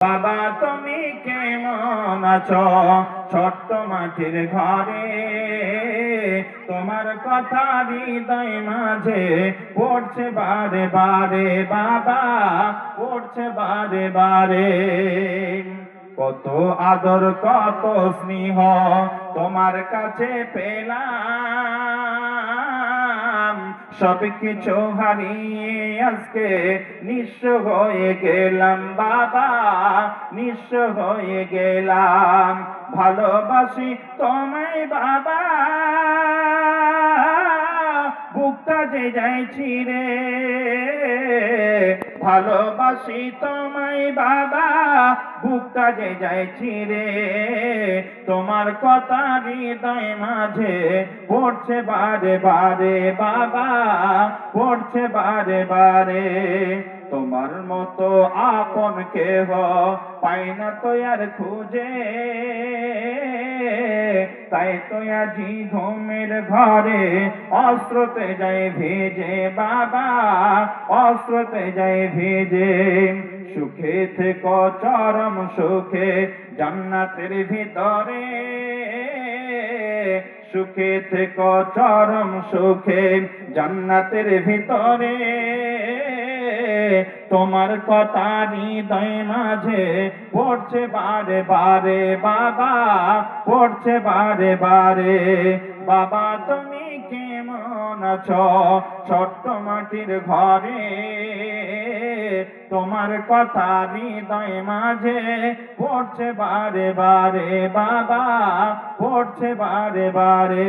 বাবা, তুমি কেমন আছো? ছোট্ট মাটির ঘরে তোমার কথা হৃদয় মাঝে পড়ছে বারে বারে। বাবা, পড়ছে বারে বারে। কত আদর, কত স্নেহ তোমার কাছে পেলাম। সব কিছু হারিয়ে আজকে নিঃস হয়ে গেলাম, বাবা। নিঃস হয়ে গেলাম। ভালোবাসি তোমায়, বাবা। বুকটা যে যাইছি রে ভালোবাসি তোমায় বাবা বুকটা যে যাইছি রে। তোমার কথা হৃদয় মাঝে পড়ছে বারে বারে বাবা, পড়ছে বারে বারে। তোমার মতো আপন কেহ পাই না তো আর খুঁজে। তাই তো আজি ঘুমের ঘরে অস্ত্রতে যায় ভেজে বাবা অস্ত্রতে যায় ভেজে। সুখে থেকে চরম সুখে জান্নাতের ভিতরে। সুখে থেকে চরম সুখে জান্নাতের ভিতরে। তোমার কথা হৃদয় মাঝে পড়ছে বারে বারে, বাবা, পড়ছে বারে বারে। বাবা, তুমি কেমন আছো? ছোট্ট মাটির ঘরে তোমার কথা হৃদয় মাঝে পড়ছে বারে বারে, বাবা, পড়ছে বারে বারে।